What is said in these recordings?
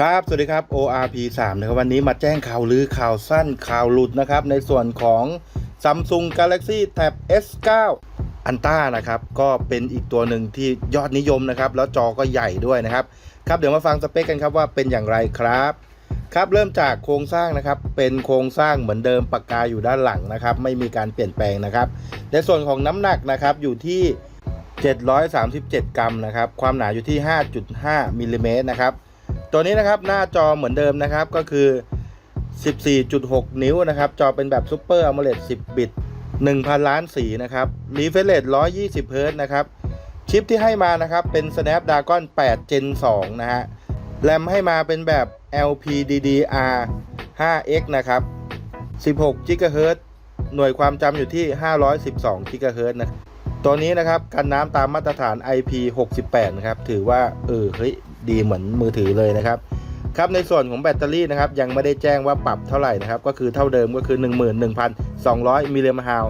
ครับ สวัสดีครับ ORP 3นะครับวันนี้มาแจ้งข่าวลือข่าวสั้นข่าวหลุดนะครับ ในส่วนของ Samsung Galaxy Tab S9 อันต้านะครับ ก็เป็นอีกตัวหนึ่งที่ยอดนิยมนะครับ แล้วจอก็ใหญ่ด้วยนะครับ ครับ เดี๋ยวมาฟังสเปคกันครับว่าเป็นอย่างไรครับ ครับเริ่มจากโครงสร้างนะครับ เป็นโครงสร้างเหมือนเดิมปากกาอยู่ด้านหลังนะครับ ไม่มีการเปลี่ยนแปลงนะครับ ในส่วนของน้ำหนักนะครับอยู่ที่737 กรัมนะครับ ความหนาอยู่ที่ 5.5มิลลิเมตรนะครับ ตัวนี้นะครับหน้าจอเหมือนเดิมนะครับก็คือ 14.6 นิ้วนะครับ จอเป็นแบบซูเปอร์อ m o เล d 10 บิต 1,000 ล้านสีนะครับรีเฟรชเรท120เฮิร์ตนะครับ ชิปที่ให้มานะครับเป็น Snapdragon 8 Gen 2 นะฮะ แรมให้มาเป็นแบบ LPDDR 5X นะครับ 16 GHz หน่วยความจำอยู่ที่ 512 GHz นะครับตัวนี้นะครับกันน้ำตามมาตรฐาน IP68 นะครับ ถือว่า เออ เฮ้ย ดีเหมือนมือถือเลยนะครับครับในส่วนของแบตเตอรี่นะครับยังไม่ได้แจ้งว่าปรับเท่าไหร่นะครับก็คือเท่าเดิมก็คือ 11,200มิลลิแอมป์ฮาว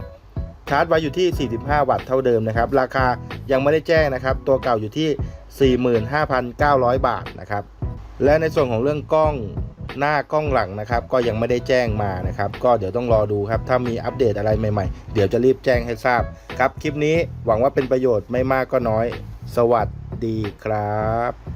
ชาร์จไว้อยู่ที่ 45 วัตต์เท่าเดิมนะครับราคายังไม่ได้แจ้งนะครับตัวเก่าอยู่ที่ 45,900 บาทนะครับและในส่วนของเรื่องกล้องหน้ากล้องหลังนะครับก็ยังไม่ได้แจ้งมานะครับก็เดี๋ยวต้องรอดูครับถ้ามีอัปเดตอะไรใหม่ๆ เดี๋ยวจะรีบแจ้งให้ทราบครับคลิปนี้หวังว่าเป็นประโยชน์ไม่มากก็น้อย สวัสดีครับ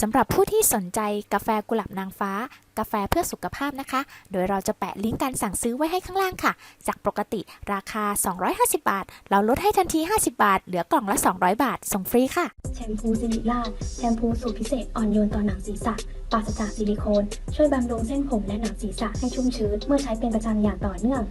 สำหรับผู้ที่สนใจกาแฟกุหลาบนางฟ้า กาแฟเพื่อสุขภาพนะคะ โดยเราจะแปะลิงก์การสั่งซื้อไว้ให้ข้างล่างค่ะ จากปกติราคา 250 บาท เราลดให้ทันที 50 บาท เหลือกล่องละ 200 บาท ส่งฟรีค่ะ แชมพูซิลิล่าแชมพูสูตรพิเศษอ่อนโยนต่อหนังศีรษะปราศจากซิลิโคน ช่วยบำรุงเส้นผมและหนังศีรษะให้ชุ่มชื้นเมื่อใช้เป็นประจำอย่างต่อเนื่อง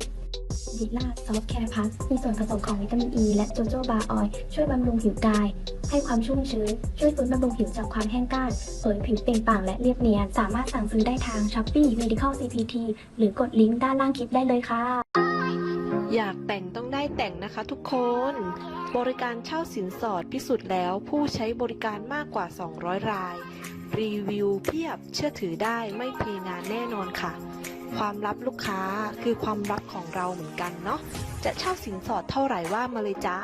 ซิล่าซอฟแคร์พัสมีส่วนผสมของวิตามินอ e ีและโจโจบาออยช่วยบำรุงผิวกาย ให้ความชุ่มชื้น ช่วยฟื้นบำรุงผิวจากความแห้งกร้านเผยผิวเปล่งปลั่งและเรียบเนียน สามารถสั่งซื้อได้ทาง Shopee Medical CPT หรือกดลิงก์ด้านล่างคลิปได้เลยค่ะ อยากแต่งต้องได้แต่งนะคะทุกคน บริการเช่าสินสอดพิสูจน์แล้ว ผู้ใช้บริการมากกว่า 200 ราย รีวิวเพียบเชื่อถือได้ไม่เพงานแน่นอนค่ะความลับลูกค้าคือความลับของเราเหมือนกันเนาะ จะเช่าสินสอดเท่าไหร่ว่ามาเลยจ้า